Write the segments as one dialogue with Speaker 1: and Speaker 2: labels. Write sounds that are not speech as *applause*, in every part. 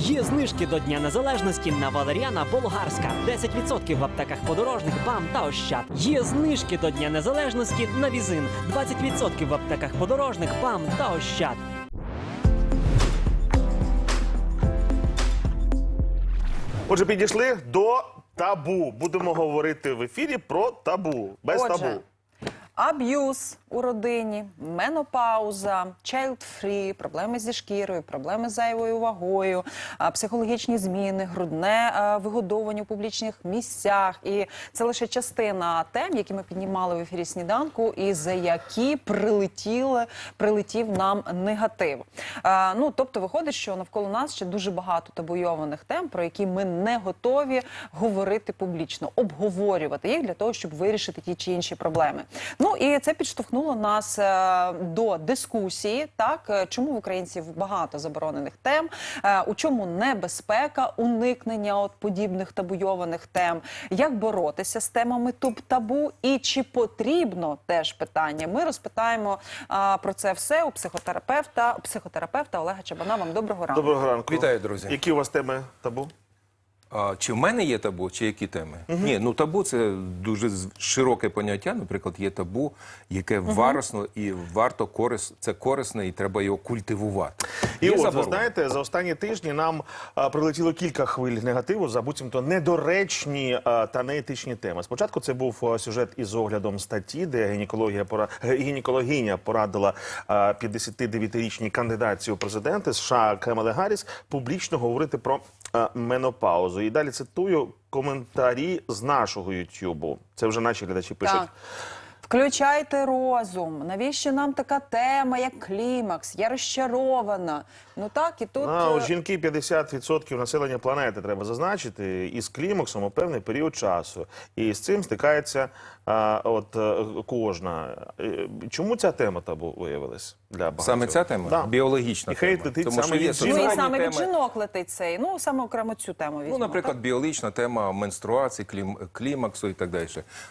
Speaker 1: Є знижки до Дня Незалежності на Валеріана Болгарська. 10% в аптеках подорожних БАМ та Ощад. Є знижки до Дня Незалежності на Візин. 20% в аптеках подорожних БАМ та Ощад.
Speaker 2: Отже, підійшли до табу. Будемо говорити в ефірі про табу. Без
Speaker 3: Отже,
Speaker 2: табу.
Speaker 3: Аб'юз у родині, менопауза, child-free, проблеми зі шкірою, проблеми з зайвою вагою, психологічні зміни, грудне вигодовування у публічних місцях. І це лише частина тем, які ми піднімали в ефірі сніданку, і за які прилетіли, прилетів нам негатив. Ну тобто, виходить, що навколо нас ще дуже багато табуйованих тем, про які ми не готові говорити публічно, обговорювати їх для того, щоб вирішити ті чи інші проблеми. Ну і це підштовхнуло нас е, до дискусії. Так е, чому в українців багато заборонених тем, е, у чому небезпека уникнення от подібних табуйованих тем, як боротися з темами туб табу, і чи потрібно теж питання. Ми розпитаємо про це все у психотерапевта, психотерапевта Олега Чабана. Вам доброго ранку.
Speaker 2: Доброго ранку.
Speaker 4: Вітаю, друзі.
Speaker 2: Які у вас теми табу?
Speaker 4: А, чи в мене є табу, чи які теми? Ні, ну табу це дуже широке поняття. Наприклад, є табу, яке варосно і варто корис, це корисне, і треба його культивувати.
Speaker 2: І
Speaker 4: Є
Speaker 2: от, ви знаєте, за останні тижні нам а, прилетіло кілька хвиль негативу за буцімто недоречні а, та неетичні теми. Спочатку це був а, сюжет із оглядом статті, де гінекологія пора... ге- гінекологиня порадила а, 59-річній кандидатці у президенти США Кемеле Гарріс публічно говорити про а, менопаузу. І далі цитую коментарі з нашого Ютубу. Це вже наші глядачі пишуть.
Speaker 3: Так. Включайте розум. Навіщо нам така тема, як клімакс? Я розчарована. Ну так, і тут
Speaker 2: А, у
Speaker 3: е,
Speaker 2: жінки 50% населення планети треба зазначити із клімаксом у певний період часу. І з цим стикається а, от е, кожна. Е, Чому ця тема табу виявилась для багатьох?
Speaker 4: Саме ця тема
Speaker 2: Да.
Speaker 4: біологічна
Speaker 2: І хейт летить
Speaker 4: Тому
Speaker 2: саме
Speaker 4: є
Speaker 2: від
Speaker 3: ну і саме від жінок летить цей. Ну саме окремо цю тему візьмемо.
Speaker 4: Ну, наприклад,
Speaker 3: так?
Speaker 4: біологічна тема менструації, клім, клімаксу і так далі.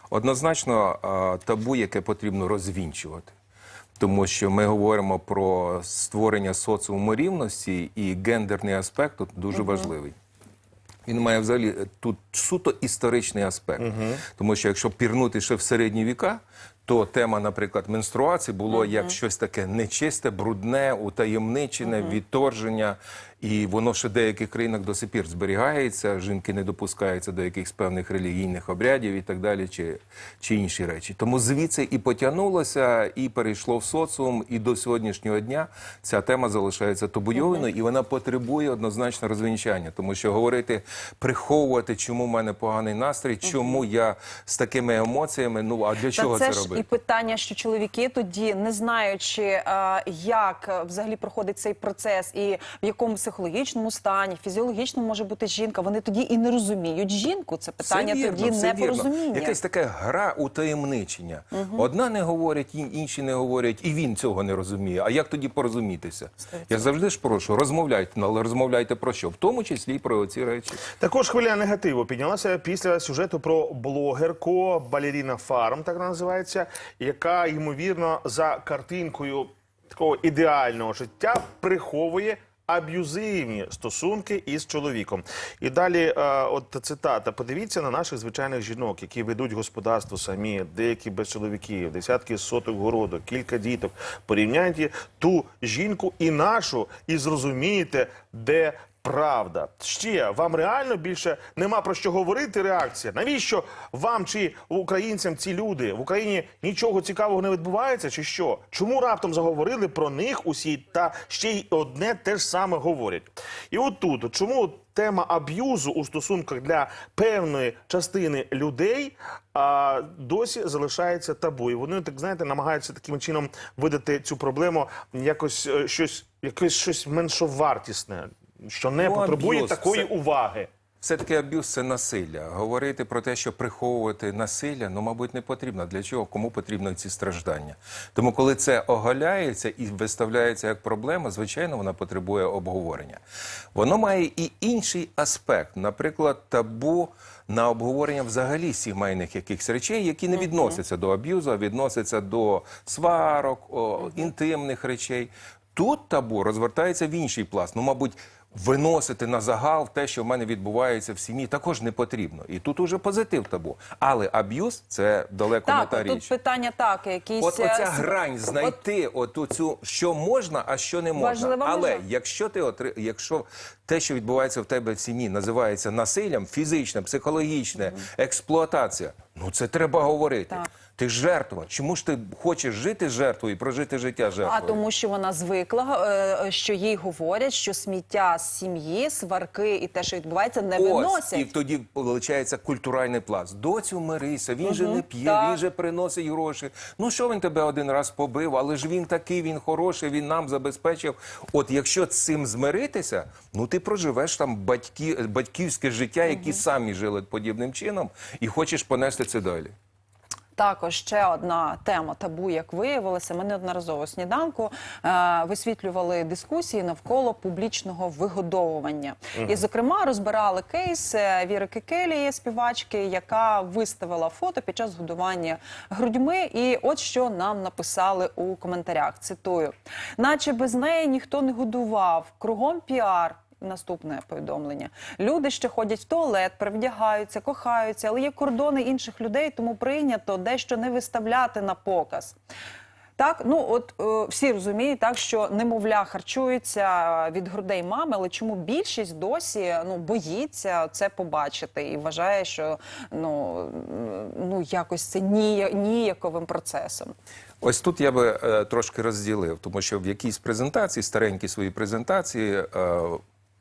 Speaker 4: Однозначно, а, табу, яке потрібно розвінчувати. Тому що ми говоримо про створення соціуму рівності, і гендерний аспект тут дуже важливий. Він має взагалі тут суто історичний аспект. Тому що якщо пірнути ще в середні віка, то тема, наприклад, менструації було як щось таке нечисте, брудне, утаємничене, відторження. І воно ще в деяких країнах до сих пір зберігається. Жінки не допускаються до якихось певних релігійних обрядів і так далі, чи, чи інші речі. Тому звідси і потягнулося, і перейшло в соціум, і до сьогоднішнього дня ця тема залишається табуйованою, і вона потребує однозначно розвінчання. Тому що говорити, приховувати, чому в мене поганий настрій, чому я з такими емоціями. Ну а для чого
Speaker 3: Та це
Speaker 4: це,
Speaker 3: ж
Speaker 4: робити?
Speaker 3: і питання, що чоловіки тоді, не знаючи, як взагалі проходить цей процес, і в якому психологічному стані, фізіологічному може бути жінка, вони тоді і не розуміють жінку. Це питання
Speaker 4: Все вірно,
Speaker 3: тоді
Speaker 4: все вірно.
Speaker 3: непорозуміння.
Speaker 4: Якась така гра утаємничення. Одна не говорять, інші не говорять, і він цього не розуміє. А як тоді порозумітися? Я завжди ж прошу, розмовляйте, ну, але розмовляйте про що? В тому числі і про ці речі.
Speaker 2: Також хвиля негативу піднялася після сюжету про блогерку Балеріна Фарм, так вона називається, яка ймовірно за картинкою такого ідеального життя приховує. Аб'юзивні стосунки із чоловіком. І далі, е, от цитата: подивіться на наших звичайних жінок, які ведуть господарство самі, деякі без чоловіків, десятки соток городу, кілька діток. Порівняйте ту жінку і нашу, і зрозумієте, де правда. Ще вам реально більше нема про що говорити. Реакція. Навіщо вам чи українцям ці люди в Україні нічого цікавого не відбувається, чи що? Чому раптом заговорили про них усі та ще й одне те ж саме говорять? І от тут чому тема аб'юзу у стосунках для певної частини людей а, досі залишається табу. І вони так знаєте, намагаються таким чином видати цю проблему якось е, щось, якесь щось меншовартісне, що не
Speaker 4: Ну,
Speaker 2: потребує
Speaker 4: аб'юз,
Speaker 2: такої
Speaker 4: це-
Speaker 2: уваги.
Speaker 4: Все-таки аб'юз це насилля. Говорити про те, що приховувати насилля, ну, мабуть, не потрібно. Для чого? Кому потрібно ці страждання? Тому, коли це оголяється і виставляється як проблема, звичайно, вона потребує обговорення. Воно має і інший аспект, наприклад, табу на обговорення взагалі сімейних якихось речей, які не відносяться до аб'юзу, а відносяться до сварок, о, інтимних речей. Тут табу розвертається в інший пласт. Ну, мабуть, Виносити на загал те, що в мене відбувається в сім'ї, також не потрібно. І тут уже позитив табу. Але аб'юз це далеко не
Speaker 3: Так,
Speaker 4: та
Speaker 3: от тут
Speaker 4: річ.
Speaker 3: питання так, якісь
Speaker 4: От оця
Speaker 3: е,
Speaker 4: грань знайти оту цю, що можна, а що не можна.
Speaker 3: Важлива
Speaker 4: Але
Speaker 3: межа.
Speaker 4: якщо ти отри... якщо те, що відбувається в тебе в сім'ї, називається насиллям, фізичне, психологічне, експлуатація, ну це треба говорити.
Speaker 3: Так.
Speaker 4: Ти жертва. Чому ж ти хочеш жити жертвою і прожити життя жертвою?
Speaker 3: А тому, що вона звикла, е, що їй говорять, що сміття з сім'ї, сварки і те, що відбувається, не
Speaker 4: Ось,
Speaker 3: виносять.
Speaker 4: і тоді виходить культуральний пласт. Доцю мирися, він же не п'є,
Speaker 3: так.
Speaker 4: він же приносить гроші. Ну що він тебе один раз побив, але ж він такий, він хороший, він нам забезпечив. От якщо з цим змиритися, ну ти проживеш там батьки, батьківське життя, які самі жили подібним чином, і хочеш понести це далі.
Speaker 3: Також ще одна тема табу, як виявилося. Ми неодноразово сніданку е, висвітлювали дискусії навколо публічного вигодовування. І, зокрема, розбирали кейс е, Віри Кикелії, співачки, яка виставила фото під час годування грудьми. І от що нам написали у коментарях. Цитую: наче без неї ніхто не годував, кругом піар. Наступне повідомлення. Люди ще ходять в туалет, привдягаються, кохаються, але є кордони інших людей, тому прийнято дещо не виставляти на показ. Так, ну от е, всі розуміють, так що немовля харчується від грудей мами, але чому більшість досі ну боїться це побачити і вважає, що ну, ну якось це ні, ніяковим процесом.
Speaker 4: Ось тут я би е, трошки розділив, тому що в якійсь презентації, старенькій своїй презентації. Е,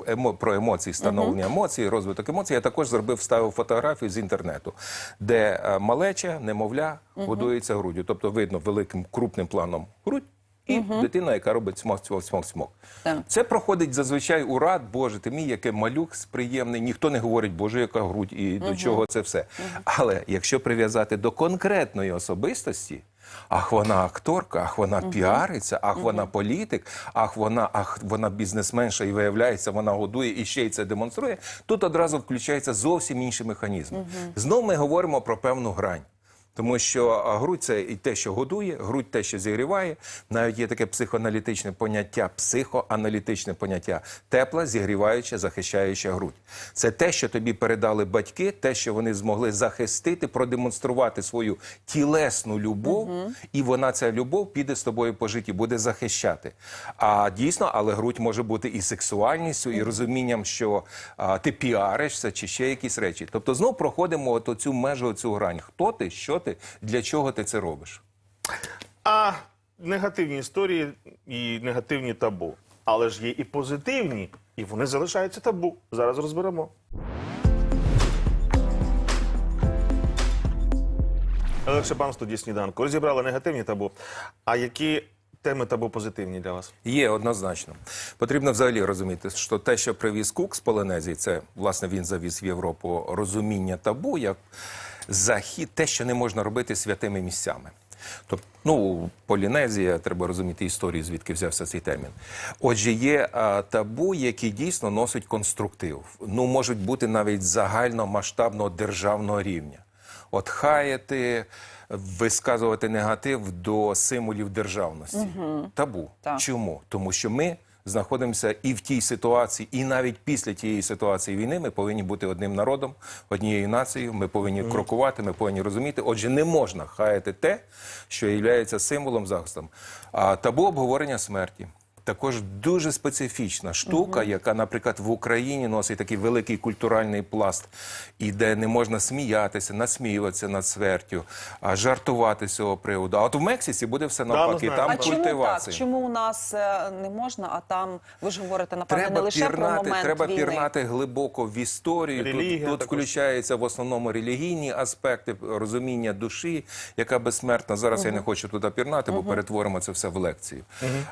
Speaker 4: Емо, про емоції, становлення емоцій, розвиток емоцій, я також зробив, вставив фотографію з інтернету, де е, малеча, немовля, годується груддю. Тобто видно великим крупним планом грудь і дитина, яка робить смок, смок, смок, смок.
Speaker 3: Так.
Speaker 4: Це проходить зазвичай у рад, Боже, ти мій, яке малюк приємний. Ніхто не говорить, Боже, яка грудь і до чого це все. Але якщо прив'язати до конкретної особистості, ах, вона акторка, ах, вона піариться, ах, вона політик, ах, вона, ах, вона бізнесменша і виявляється, вона годує і ще й це демонструє. Тут одразу включається зовсім інший механізм. Знов ми говоримо про певну грань. Тому що грудь це і те, що годує, грудь те, що зігріває. Навіть є таке психоаналітичне поняття, психоаналітичне поняття тепла, зігріваюча, захищаюча грудь. Це те, що тобі передали батьки, те, що вони змогли захистити, продемонструвати свою тілесну любов, і вона ця любов піде з тобою по житті, буде захищати. А дійсно, але грудь може бути і сексуальністю, і розумінням, що а, ти піаришся, чи ще якісь речі. Тобто, знов проходимо от оцю межу, цю грань. Хто ти, що ти, для чого ти це робиш?
Speaker 2: А негативні історії і негативні табу. Але ж є і позитивні, і вони залишаються табу. Зараз розберемо. Олег Шабан, студії сніданку. Розібрали негативні табу. А які теми табу позитивні для вас?
Speaker 4: Є однозначно. Потрібно взагалі розуміти, що те, що привіз Кук з Полінезії, це власне він завіз в Європу розуміння табу як захід, те, що не можна робити святими місцями. Тобто, ну, Полінезія, треба розуміти історію, звідки взявся цей термін. Отже, є а, табу, які дійсно носять конструктив. Ну, можуть бути навіть загальномасштабного державного рівня. От хаяти, висказувати негатив до символів державності. Табу.
Speaker 3: Так.
Speaker 4: Чому? Тому що ми знаходимося і в тій ситуації, і навіть після тієї ситуації війни ми повинні бути одним народом, однією нацією. Ми повинні крокувати, ми повинні розуміти. Отже, не можна хаяти те, що є символом захисту. А табу обговорення смерті. Також дуже специфічна штука, яка, наприклад, в Україні носить такий великий культуральний пласт, і де не можна сміятися, насміюватися над смертю, а жартувати з цього приводу. А от в Мексиці буде все навпаки.
Speaker 2: знаємо.
Speaker 4: Там
Speaker 3: а чому так?
Speaker 4: культивація.
Speaker 3: Чому у нас е, не можна, а там ви ж говорите напевне не лише
Speaker 4: пірнати,
Speaker 3: про момент
Speaker 4: треба
Speaker 3: війни.
Speaker 4: пірнати глибоко в історію.
Speaker 2: Релігія
Speaker 4: тут тут
Speaker 2: також.
Speaker 4: включаються в основному релігійні аспекти, розуміння душі, яка безсмертна. Зараз я не хочу туди пірнати, бо перетворимо це все в лекцію.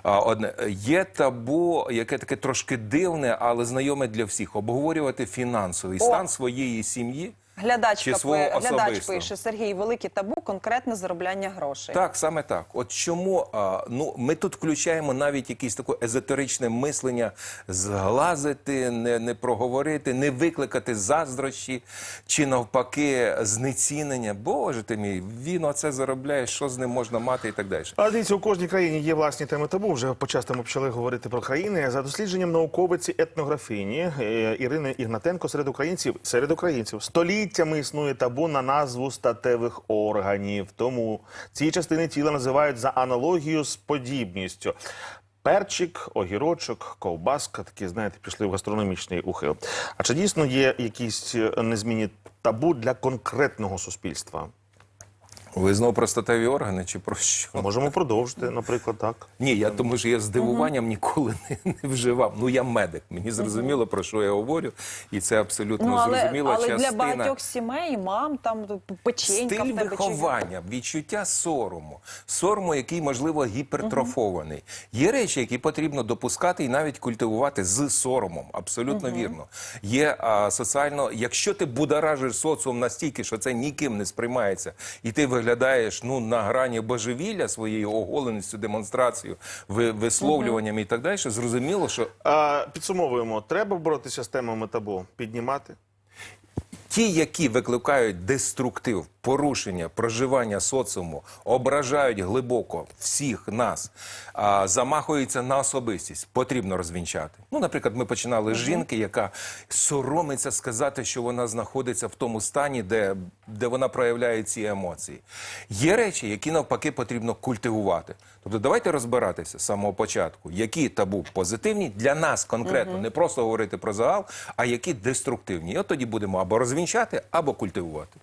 Speaker 4: А, одне є табу, яке таке трошки дивне, але знайоме для всіх. Обговорювати фінансовий
Speaker 3: О!
Speaker 4: стан своєї сім'ї.
Speaker 3: Глядачка
Speaker 4: чи свого
Speaker 3: пи- глядач пише Сергій, велике табу, конкретне заробляння грошей.
Speaker 4: Так, саме так. От чому а, ну ми тут включаємо навіть якесь таке езотеричне мислення, зглазити, не, не проговорити, не викликати заздрощі чи навпаки знецінення. Боже ти мій, він оце заробляє, що з ним можна мати і так далі.
Speaker 2: А дивіться, у кожній країні є власні теми табу. Вже почасто ми почали говорити про країни. За дослідженням науковиці етнографіні е, Ірини Ігнатенко серед українців серед українців століттями існує табу на назву статевих органів. Тому ці частини тіла називають за аналогію з подібністю. Перчик, огірочок, ковбаска, такі, знаєте, пішли в гастрономічний ухил. А чи дійсно є якісь е, незмінні табу для конкретного суспільства?
Speaker 4: Ви знову про статеві органи чи про що?
Speaker 2: Можемо продовжити, наприклад, так.
Speaker 4: Ні, я тому що я з здивуванням ніколи *laughs* не, не вживав. Ну я медик. Мені зрозуміло про що я говорю, і це абсолютно
Speaker 3: Ну, але,
Speaker 4: зрозуміла
Speaker 3: але
Speaker 4: частина.
Speaker 3: для багатьох сімей, мам, там печенька
Speaker 4: Стиль
Speaker 3: в тебе чи-
Speaker 4: виховання, відчуття сорому, сорому, який можливо гіпертрофований. Є речі, які потрібно допускати і навіть культивувати з соромом. Абсолютно вірно. Є а, соціально, якщо ти будоражиш соціум настільки, що це ніким не сприймається, і ти виглядаєш ну на грані божевілля своєю оголеністю, демонстрацією, ви- висловлюванням і так далі, зрозуміло, що
Speaker 2: А, підсумовуємо, треба боротися з темами табу, піднімати.
Speaker 4: Ті, які викликають деструктив, порушення, проживання соціуму, ображають глибоко всіх нас, а, замахуються на особистість, потрібно розвінчати. Ну, наприклад, ми починали з жінки, яка соромиться сказати, що вона знаходиться в тому стані, де, де вона проявляє ці емоції. Є речі, які навпаки потрібно культивувати. Тобто, давайте розбиратися з самого початку, які табу позитивні для нас конкретно, не просто говорити про загал, а які деструктивні. І от тоді будемо або розвінчати, або культивувати.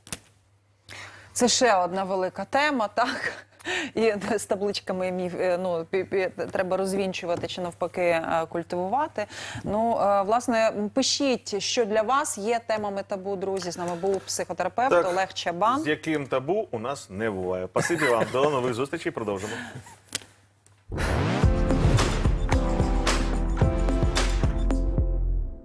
Speaker 3: Це ще одна велика тема, так. *laughs* І з табличками міф, е, ну, пі- пі- треба розвінчувати чи навпаки е, культивувати. Ну, е, власне, пишіть, що для вас є темами табу, друзі. З нами був психотерапевт
Speaker 2: Так.
Speaker 3: Олег Чабан.
Speaker 2: З яким табу у нас не буває. Спасибі вам. До нових зустрічей. Продовжимо.